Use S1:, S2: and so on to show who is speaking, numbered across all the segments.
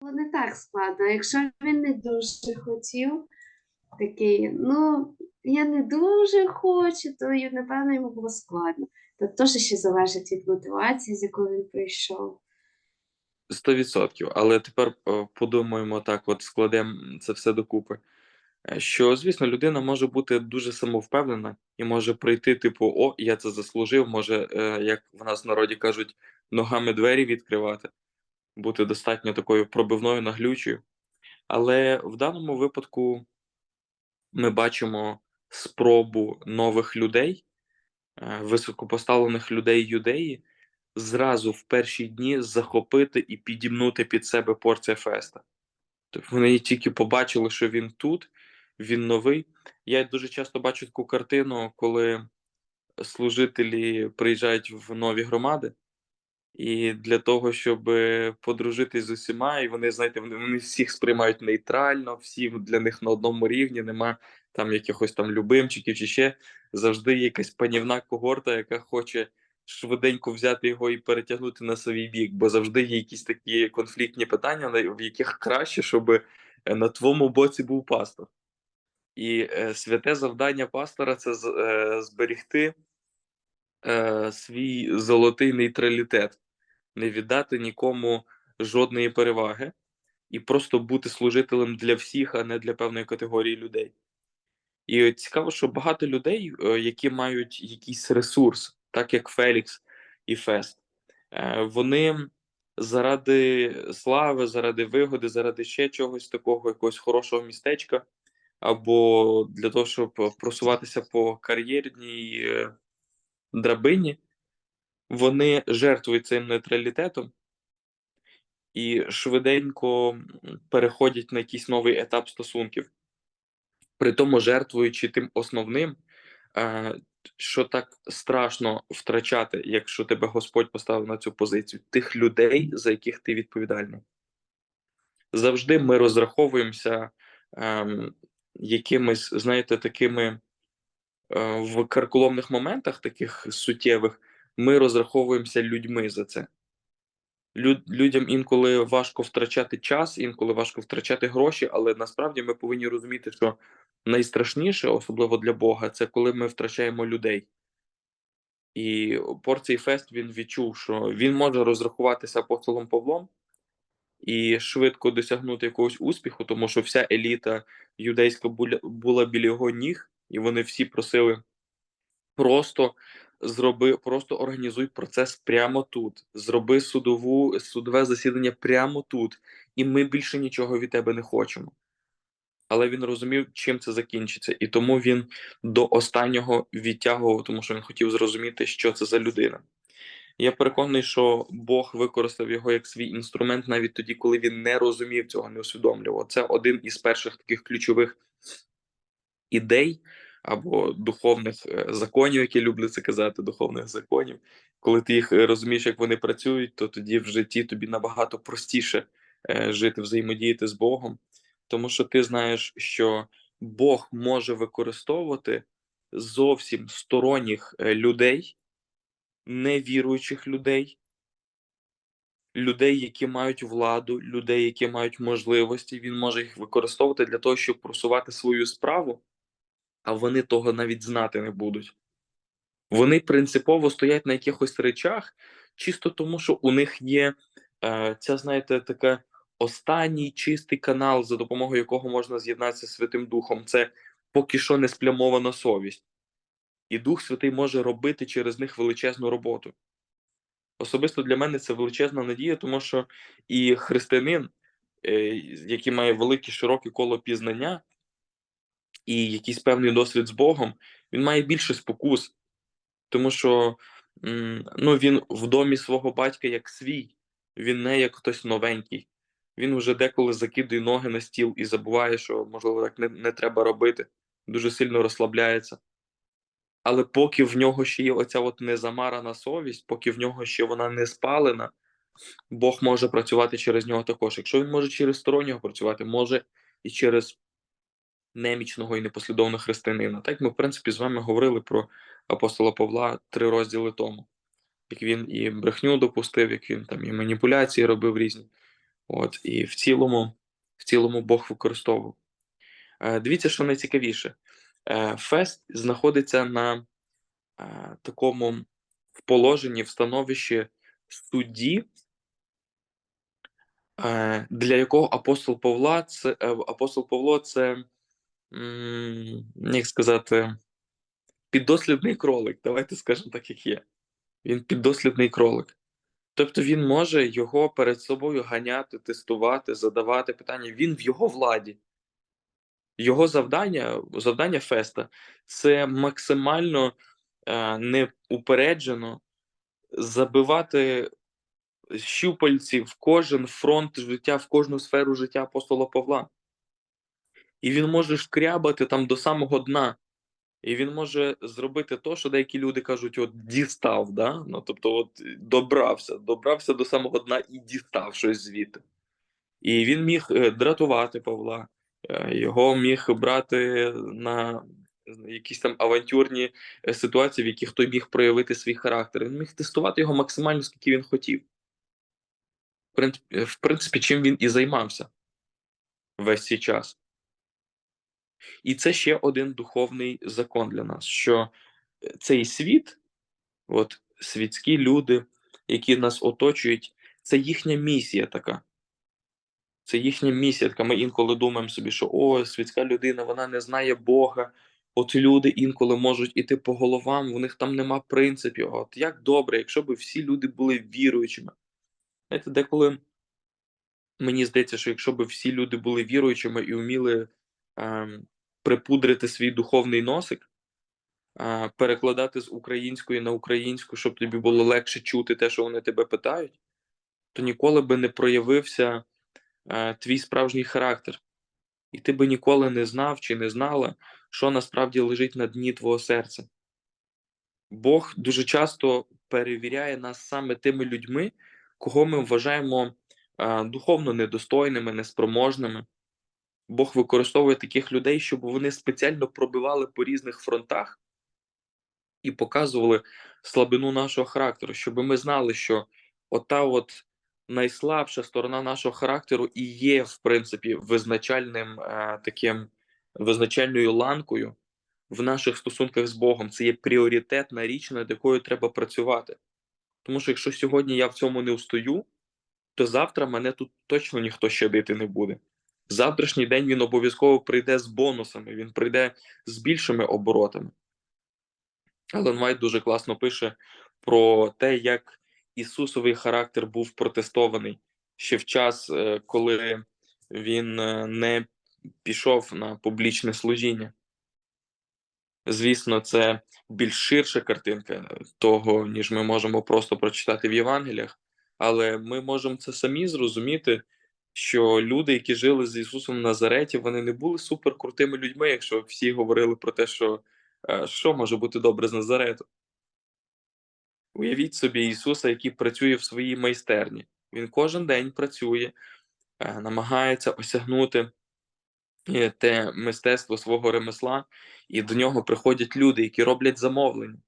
S1: було не так складно. Якщо він не дуже хотів, такий, ну, я не дуже хочу, то напевно йому було складно. Це теж ще залежить від мотивації, з якою він прийшов.
S2: 100%. Але тепер е, подумаємо так, от складемо це все докупи. Е, Що, звісно, людина може бути дуже самовпевнена і може прийти, типу, о, я це заслужив, може, е, як в нас в народі кажуть, ногами двері відкривати, бути достатньо такою пробивною, наглючою. Але в даному випадку ми бачимо спробу нових людей, е, високопоставлених людей юдеї, зразу в перші дні захопити і підімнути під себе порція феста. Тобто вони тільки побачили, що він тут, він новий. Я дуже часто бачу таку картину, коли служителі приїжджають в нові громади, і для того, щоб подружитись з усіма, і вони, знаєте, вони, всіх сприймають нейтрально, всі для них на одному рівні, нема там якихось там любимчиків чи ще завжди якась панівна когорта, яка хоче швиденько взяти його і перетягнути на свій бік, бо завжди є якісь такі конфліктні питання, в яких краще, щоб на твоєму боці був пастор. І е, святе завдання пастора це е, зберігти е, свій золотий нейтралітет, не віддати нікому жодної переваги і просто бути служителем для всіх, а не для певної категорії людей. І цікаво, що багато людей, е, які мають якийсь ресурс, так як Фелікс і Фест, е, вони заради слави, заради вигоди, заради ще чогось такого, якогось хорошого містечка, або для того, щоб просуватися по кар'єрній е, драбині, вони жертвують цим нейтралітетом і швиденько переходять на якийсь новий етап стосунків при тому жертвуючи тим основним, е, що так страшно втрачати, якщо тебе Господь поставив на цю позицію, тих людей, за яких ти відповідальний. Завжди ми розраховуємося ем, якимись, знаєте, такими е, в карколомних моментах, таких суттєвих, ми розраховуємося людьми за це. Люд, людям інколи важко втрачати час, інколи важко втрачати гроші, але насправді ми повинні розуміти, що найстрашніше, особливо для Бога, це коли ми втрачаємо людей. І порцій Фест він відчув, що він може розрахуватися апостолом Павлом і швидко досягнути якогось успіху, тому що вся еліта юдейська була біля його ніг, і вони всі просили просто зроби, просто організуй процес прямо тут. Зроби судову судове засідання прямо тут, і ми більше нічого від тебе не хочемо. Але він розумів, чим це закінчиться, і тому він до останнього відтягував, тому що він хотів зрозуміти, що це за людина. Я переконаний, що Бог використав його як свій інструмент навіть тоді, коли він не розумів цього, не усвідомлював. Це один із перших таких ключових ідей або духовних е, законів, які люблю це казати, духовних законів. Коли ти їх е, розумієш, як вони працюють, то тоді в житті тобі набагато простіше е, жити, взаємодіяти з Богом, тому що ти знаєш, що Бог може використовувати зовсім сторонніх людей, невіруючих людей, людей, які мають владу, людей, які мають можливості. Він може їх використовувати для того, щоб просувати свою справу, а вони того навіть знати не будуть. Вони принципово стоять на якихось речах, чисто тому, що у них є е, ця, знаєте, така останній чистий канал, за допомогою якого можна з'єднатися з Святим Духом. Це поки що не сплямована совість. І Дух Святий може робити через них величезну роботу. Особисто для мене це величезна надія, тому що і християнин, е, який має велике широке коло пізнання і якийсь певний досвід з Богом, він має більше спокус, тому що ну, він в домі свого батька як свій, він не як хтось новенький. Він вже деколи закидує ноги на стіл і забуває, що можливо так не, не треба робити, дуже сильно розслабляється. Але поки в нього ще є оця от незамарана совість, поки в нього ще вона не спалена, Бог може працювати через нього також. Якщо він може через стороннього працювати, може і через немічного і непослідовного християнина. Так ми, в принципі, з вами говорили про апостола Павла три розділи тому, як він і брехню допустив, як він там і маніпуляції робив різні. От, і в цілому, в цілому Бог використовував. Е, Дивіться, що найцікавіше. Е, Фест знаходиться на е, такому в положенні, в становищі судді, для якого апостол Павла це апостол Павло це, як сказати, піддослідний кролик. Давайте скажемо так, як є. Він піддослідний кролик. Тобто він може його перед собою ганяти, тестувати, задавати питання. Він в його владі. Його завдання, завдання Феста це максимально е, неупереджено забивати щупальці в кожен фронт життя, в кожну сферу життя апостола Павла. І він може шкрябати там до самого дна. І він може зробити то, що деякі люди кажуть, от дістав, да? ну, тобто, от добрався, добрався до самого дна і дістав щось звідти. І він міг е, дратувати Павла, е, його міг брати на якісь там авантюрні е, ситуації, в яких той міг проявити свій характер. Він міг тестувати його максимально, скільки він хотів. В принципі, чим він і займався весь цей час. І це ще один духовний закон для нас, що е, цей світ, от світські люди, які нас оточують, це їхня місія така. Це їхня місія. Така ми інколи думаємо собі, що о, світська людина, вона не знає Бога. От люди інколи можуть іти по головам, у них там нема принципів. От як добре, якщо б всі люди були віруючими. Знаєте, деколи мені здається, що якщо б всі люди були віруючими і вміли припудрити свій духовний носик, перекладати з української на українську, щоб тобі було легше чути те, що вони тебе питають, то ніколи би не проявився е, твій справжній характер. І ти би ніколи не знав чи не знала, що насправді лежить на дні твого серця. Бог дуже часто перевіряє нас саме тими людьми, кого ми вважаємо е, духовно недостойними, неспроможними. Бог використовує таких людей, щоб вони спеціально пробивали по різних фронтах і показували слабину нашого характеру, щоб ми знали, що ота от найслабша сторона нашого характеру і є, в принципі, визначальним е, таким визначальною ланкою в наших стосунках з Богом. Це є пріоритетна річ, над якою треба працювати. Тому що якщо сьогодні я в цьому не встою, то завтра мене тут точно ніхто щадити не буде. Завтрашній день він обов'язково прийде з бонусами, він прийде з більшими оборотами. Ален Вайт дуже класно пише про те, як Ісусовий характер був протестований ще в час, е, коли він е, не пішов на публічне служіння. Звісно, це більш ширша картинка того, ніж ми можемо просто прочитати в Євангеліях, але ми можемо це самі зрозуміти, що люди, які жили з Ісусом в Назареті, вони не були суперкрутими людьми, якщо всі говорили про те, що е, що може бути добре з Назарету. Уявіть собі Ісуса, який працює в своїй майстерні. Він кожен день працює, е, намагається осягнути е, те мистецтво свого ремесла, і до нього приходять люди, які роблять замовлення.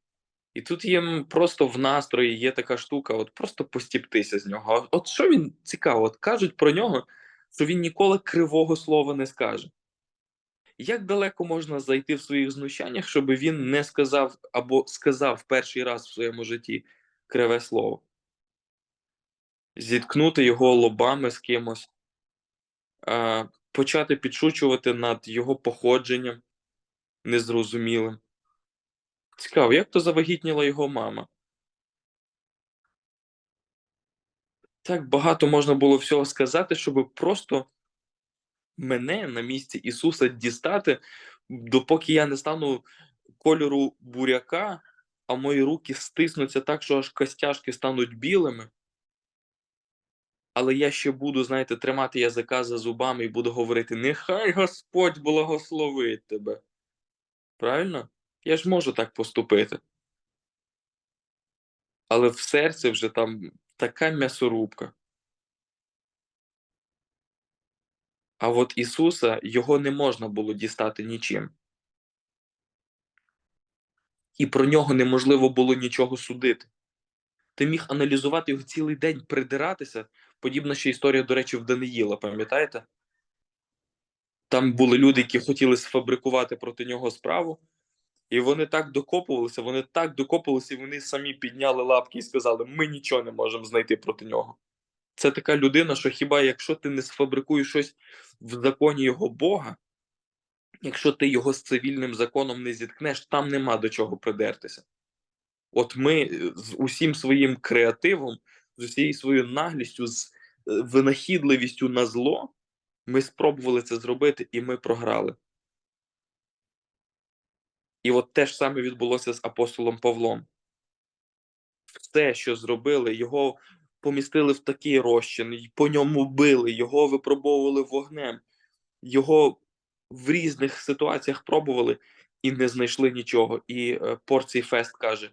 S2: І тут їм просто в настрої є така штука, от просто постіптися з нього. От що він цікаво, от кажуть про нього, що він ніколи кривого слова не скаже. Як далеко можна зайти в своїх знущаннях, щоб він не сказав або сказав перший раз в своєму житті криве слово? Зіткнути його лобами з кимось, почати підшучувати над його походженням незрозумілим. Цікаво, як то завагітніла його мама? Так багато можна було всього сказати, щоб просто мене на місці Ісуса дістати, допоки я не стану кольору буряка, а мої руки стиснуться так, що аж костяшки стануть білими. Але я ще буду, знаєте, тримати язика за зубами і буду говорити: нехай Господь благословить тебе. Правильно? Я ж можу так поступити. Але в серці вже там така м'ясорубка. А от Ісуса його не можна було дістати нічим. І про нього неможливо було нічого судити. ти міг аналізувати його цілий день, придиратися. Подібна ще історія, до речі, в Даниїла, пам'ятаєте? Там були люди, які хотіли сфабрикувати проти нього справу, і вони так докопувалися, вони так докопувалися, і вони самі підняли лапки і сказали: ми нічого не можемо знайти проти нього. Це така людина, що хіба якщо ти не сфабрикуєш щось в законі його Бога, якщо ти його з цивільним законом не зіткнеш, там нема до чого придертися. От ми е, з усім своїм креативом, з усією своєю наглістю, з е, винахідливістю на зло, ми спробували це зробити, і ми програли. І от те ж саме відбулося з апостолом Павлом. Все, що зробили, його помістили в такий розчин, по ньому били, його випробовували вогнем, його в різних ситуаціях пробували і не знайшли нічого. І е, Порцій Фест каже: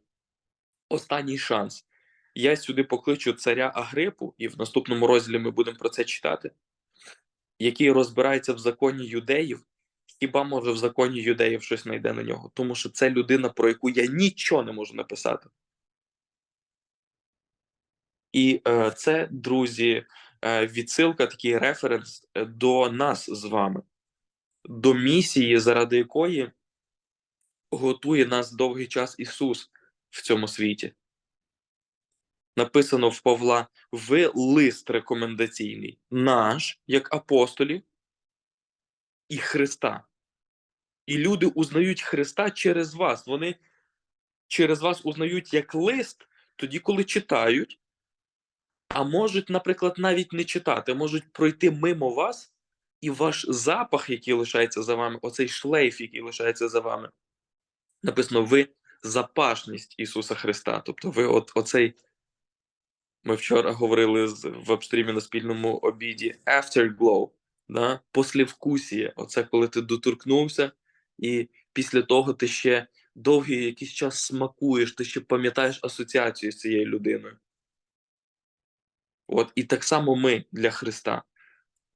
S2: останній шанс. Я сюди покличу царя Агрипу, і в наступному розділі ми будемо про це читати, який розбирається в законі юдеїв. Хіба може в законі юдеїв щось знайде на нього? Тому що це людина, про яку я нічого не можу написати. І е, це, друзі, е, відсилка, такий референс е, до нас з вами, до місії, заради якої готує нас довгий час Ісус в цьому світі. Написано в Павла: ви лист рекомендаційний, наш, як апостолів, і Христа. І люди узнають Христа через вас. Вони через вас узнають як лист, тоді, коли читають, а можуть, наприклад, навіть не читати, можуть пройти мимо вас, і ваш запах, який лишається за вами, оцей шлейф, який лишається за вами, написано: ви запашність Ісуса Христа. Тобто, ви от оцей. Ми вчора говорили в апстрімі на спільному обіді afterglow, да? послівкусіє. Оце коли ти доторкнувся, і після того ти ще довгий якийсь час смакуєш, ти ще пам'ятаєш асоціацію з цією людиною. От і так само ми для Христа.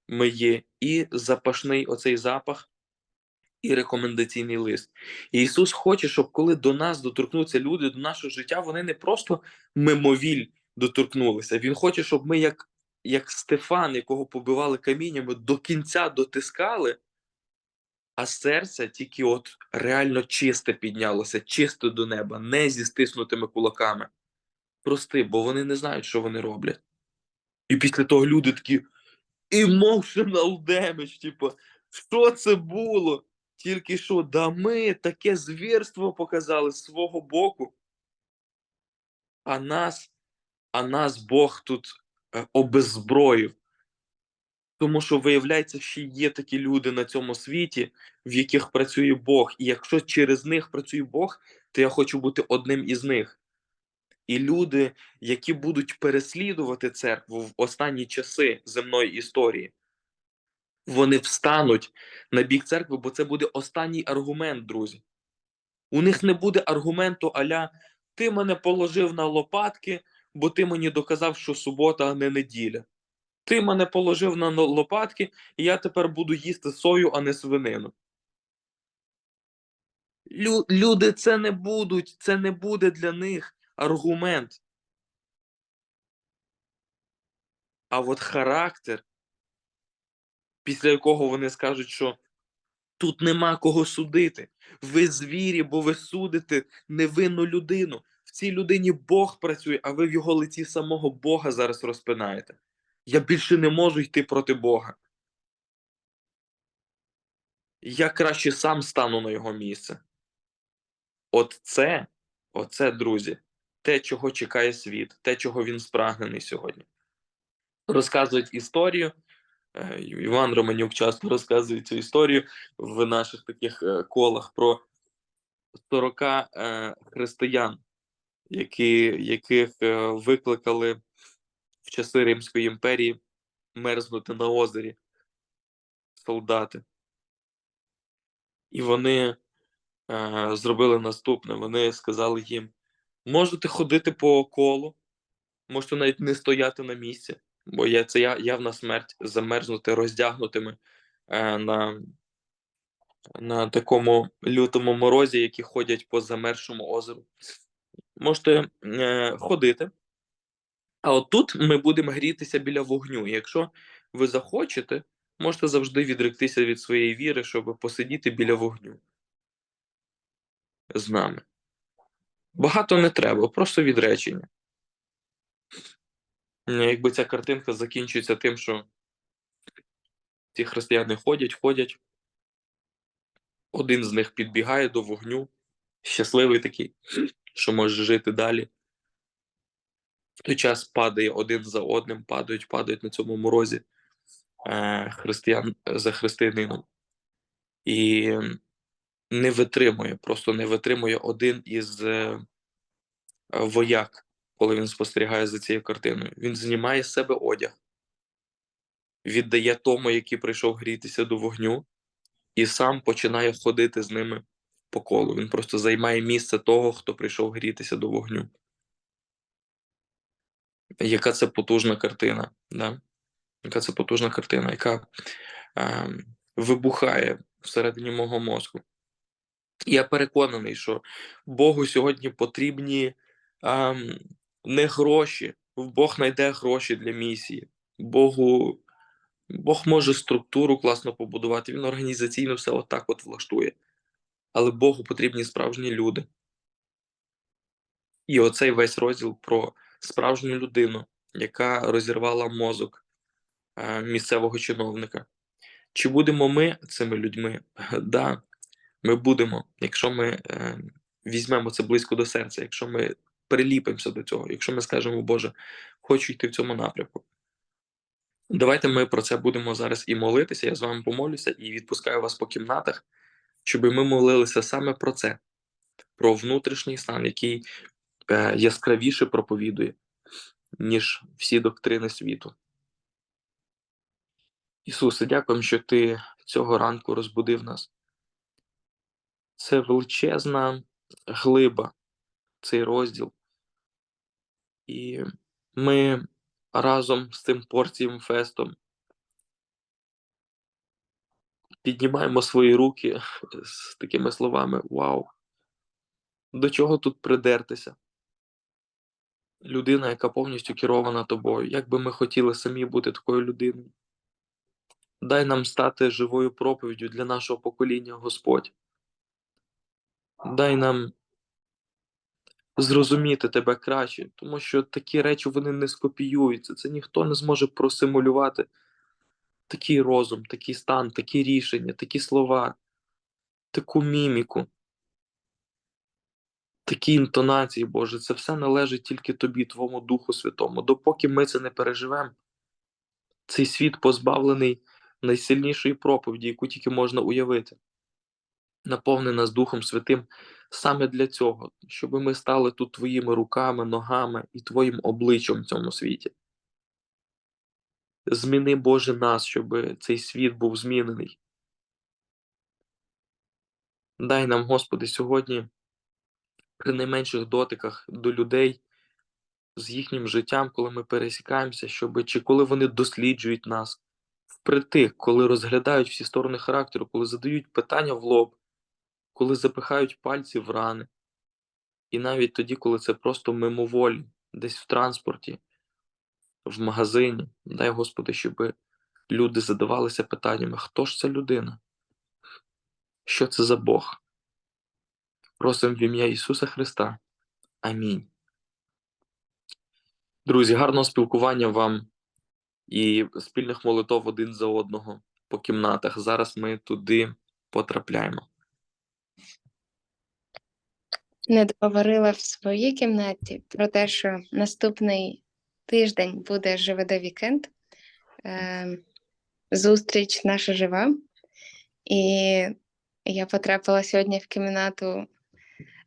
S2: Ми є і запашний оцей запах, і рекомендаційний лист. І Ісус хоче, щоб коли до нас доторкнуться люди, до нашого життя, вони не просто мимовіль доторкнулися. Він хоче, щоб ми, як, як Стефан, якого побивали каміннями, до кінця дотискали, а серце тільки от реально чисте піднялося, чисто до неба, не зі стиснутими кулаками. Прости, бо вони не знають, що вони роблять. І після того люди такі emotional damage, типу, що це було? Тільки що, да ми таке звірство показали з свого боку. А нас, а нас Бог тут е, обеззброїв. Тому що, виявляється, ще є такі люди на цьому світі, в яких працює Бог. І якщо через них працює Бог, то я хочу бути одним із них. І люди, які будуть переслідувати церкву в останні часи земної історії, вони встануть на бік церкви, бо це буде останній аргумент, друзі. У них не буде аргументу аля ти мене положив на лопатки, бо ти мені доказав, що субота, а не неділя. Ти мене положив на лопатки, і я тепер буду їсти сою, а не свинину. Лю- люди це не будуть, це не буде для них аргумент. А от характер, після якого вони скажуть, що тут нема кого судити. Ви звірі, бо ви судите невинну людину. Цій людині Бог працює, а ви в його лиці самого Бога зараз розпинаєте. Я більше не можу йти проти Бога. Я краще сам стану на його місце. От це, оце, друзі, те, чого чекає світ, те, чого він спрагнений сьогодні. Розказують історію. е, Іван Романюк часто розказує цю історію в наших таких е, колах про 40 е, християн, які, яких е, викликали в часи Римської імперії мерзнути на озері солдати. І вони е, зробили наступне: вони сказали їм: можете ходити по колу, можете навіть не стояти на місці, бо є це я- явна смерть замерзнути роздягнутими е, на, на такому лютому морозі, які ходять по замершому озеру. Можете е, ходити, А от тут ми будемо грітися біля вогню. Якщо ви захочете, можете завжди відректися від своєї віри, щоб посидіти біля вогню з нами. Багато не треба, просто відречення. Ну, Якби ця картинка закінчується тим, що ці християни ходять, ходять, один з них підбігає до вогню, щасливий такий, що може жити далі. В той час падає один за одним, падають, падають на цьому морозі е, християн за християнином. І не витримує, просто не витримує один із е, вояк, коли він спостерігає за цією картиною. Він знімає з себе одяг, віддає тому, який прийшов грітися до вогню, і сам починає ходити з ними по колу. Він просто займає місце того, хто прийшов грітися до вогню. Яка це потужна картина, да? яка це потужна картина, яка е, вибухає всередині мого мозку. Я переконаний, що Богу сьогодні потрібні а, не гроші. Бог знайде гроші для місії. Богу, Бог може структуру класно побудувати, він організаційно все отак от влаштує. Але Богу потрібні справжні люди. І оцей весь розділ про справжню людину, яка розірвала мозок місцевого чиновника. Чи будемо ми цими людьми? Да, ми будемо, якщо ми е, візьмемо це близько до серця, якщо ми приліпимося до цього, якщо ми скажемо, Боже, хочу йти в цьому напрямку. Давайте ми про це будемо зараз і молитися. Я з вами помолюся і відпускаю вас по кімнатах, щоб ми молилися саме про це, про внутрішній стан, який е, яскравіше проповідує, ніж всі доктрини світу. Ісусе, дякуємо, що Ти цього ранку розбудив нас. Це величезна глиба, цей розділ. І ми разом з цим порцієм фестом піднімаємо свої руки з такими словами: Вау! До чого тут придертися? Людина, яка повністю керована тобою. Як би ми хотіли самі бути такою людиною? Дай нам стати живою проповіддю для нашого покоління, Господь. Дай нам зрозуміти тебе краще, тому що такі речі вони не скопіюються. Це ніхто не зможе просимулювати такий розум, такий стан, такі рішення, такі слова, таку міміку, такі інтонації, Боже. Це все належить тільки тобі, Твому Духу Святому. Допоки ми це не переживемо, цей світ позбавлений найсильнішої проповіді, яку тільки можна уявити. Наповни нас Духом Святим саме для цього, щоб ми стали тут твоїми руками, ногами і твоїм обличчям в цьому світі. Зміни, Боже, нас, щоб цей світ був змінений. Дай нам, Господи, сьогодні при найменших дотиках до людей з їхнім життям, коли ми пересікаємося, щоб чи коли вони досліджують нас, впритик, коли розглядають всі сторони характеру, коли задають питання в лоб, коли запихають пальці в рани, і навіть тоді, коли це просто мимоволі, десь в транспорті, в магазині, дай Господи, щоб люди задавалися питаннями, хто ж ця людина? Що це за Бог? Просимо в ім'я Ісуса Христа. Амінь. Друзі, гарного спілкування вам і спільних молитов один за одного по кімнатах. Зараз ми туди потрапляємо.
S3: не договорила в своїй кімнаті про те, що наступний тиждень буде ЖВД вікенд, е, зустріч наша жива. І я потрапила сьогодні в кімнату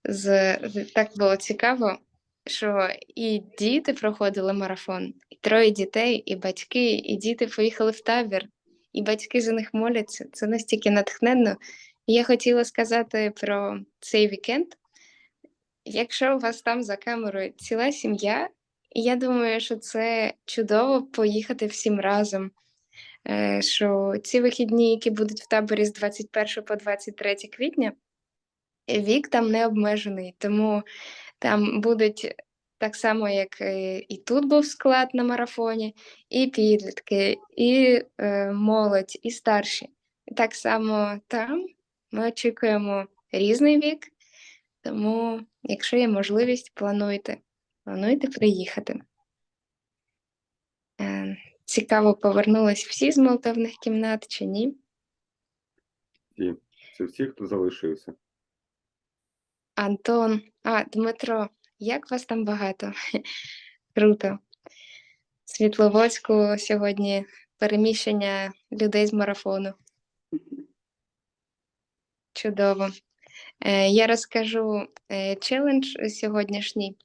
S3: з так було цікаво, що і діти проходили марафон, і троє дітей, і батьки, і діти поїхали в табір, і батьки за них моляться. Це настільки натхненно. Я хотіла сказати про цей вікенд. Якщо у вас там за камерою ціла сім'я, я думаю, що це чудово поїхати всім разом. Е, Що ці вихідні, які будуть в таборі з 21 по 23 квітня, вік там не обмежений, тому там будуть так само, як е, і тут був склад на марафоні, і підлітки, і е, молодь, і старші. І так само там ми очікуємо різний вік, тому, якщо є можливість, плануйте, плануйте приїхати. Е, Цікаво, повернулись всі з молитовних кімнат чи ні?
S4: Всі. Це всі, хто залишився.
S3: Антон, а, Дмитро, як вас там багато? Круто. Світловодську сьогодні переміщення людей з марафону. Чудово. Е, я розкажу е, челендж сьогоднішній.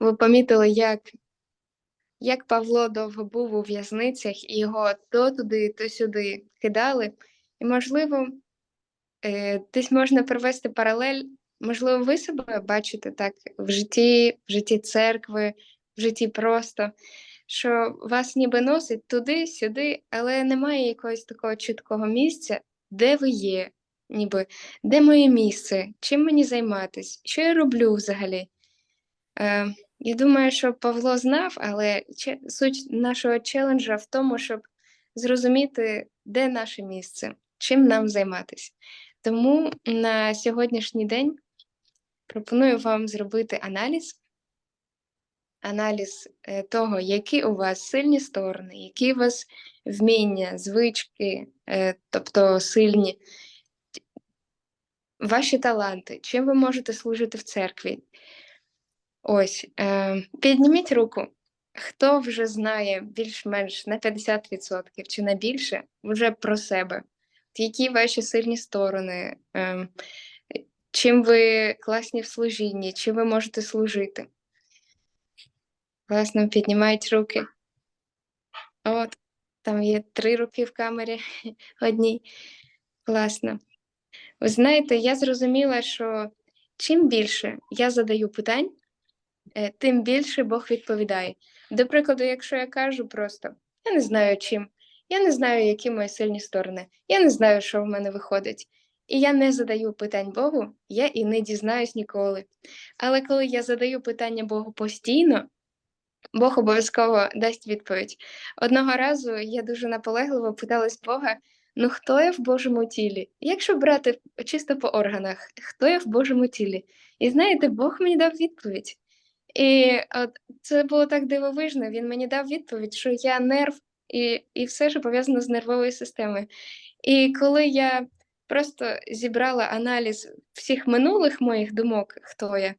S3: Ви помітили, як, як Павло довго був у в'язницях, і його то туди, то сюди кидали. І, можливо, е, десь можна провести паралель. Можливо, ви себе бачите так в житті, в житті церкви, в житті просто, що вас ніби носить туди-сюди, але немає якогось такого чіткого місця, де ви є, ніби де моє місце, чим мені займатися, що я роблю взагалі. Е, я думаю, що Павло знав, але суть нашого челенджа в тому, щоб зрозуміти, де наше місце, чим нам займатися. Тому на сьогоднішній день пропоную вам зробити аналіз. Аналіз е, того, які у вас сильні сторони, які у вас вміння, звички, е, тобто сильні, ваші таланти, чим ви можете служити в церкві. Ось, е, підніміть руку. Хто вже знає більш-менш на 50% чи на більше вже про себе? Які ваші сильні сторони? Е, чим ви класні в служінні, чим ви можете служити? Класно, піднімають руки. От, там є три руки в камері одній. Класно. Ви знаєте, я зрозуміла, що чим більше я задаю питань, тим більше Бог відповідає. До прикладу, якщо я кажу просто, я не знаю чим, я не знаю, які мої сильні сторони, я не знаю, що в мене виходить. І я не задаю питань Богу, я і не дізнаюсь ніколи. Але коли я задаю питання Богу постійно, Бог обов'язково дасть відповідь. Одного разу я дуже наполегливо питалась Бога, ну хто я в Божому тілі? Якщо брати чисто по органах, хто я в Божому тілі? І знаєте, Бог мені дав відповідь. І от це було так дивовижно. Він мені дав відповідь, що я нерв і, і все, що пов'язано з нервовою системою. І коли я просто зібрала аналіз всіх минулих моїх думок, хто я,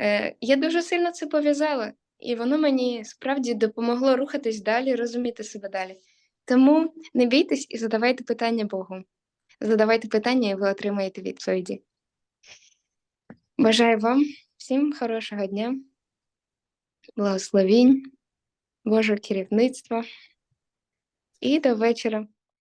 S3: е, я дуже сильно це пов'язала. І воно мені справді допомогло рухатись далі, розуміти себе далі. Тому не бійтесь і задавайте питання Богу. Задавайте питання, і ви отримаєте відповіді. Бажаю вам всім хорошого дня, благословінь, Божого керівництва і до вечора.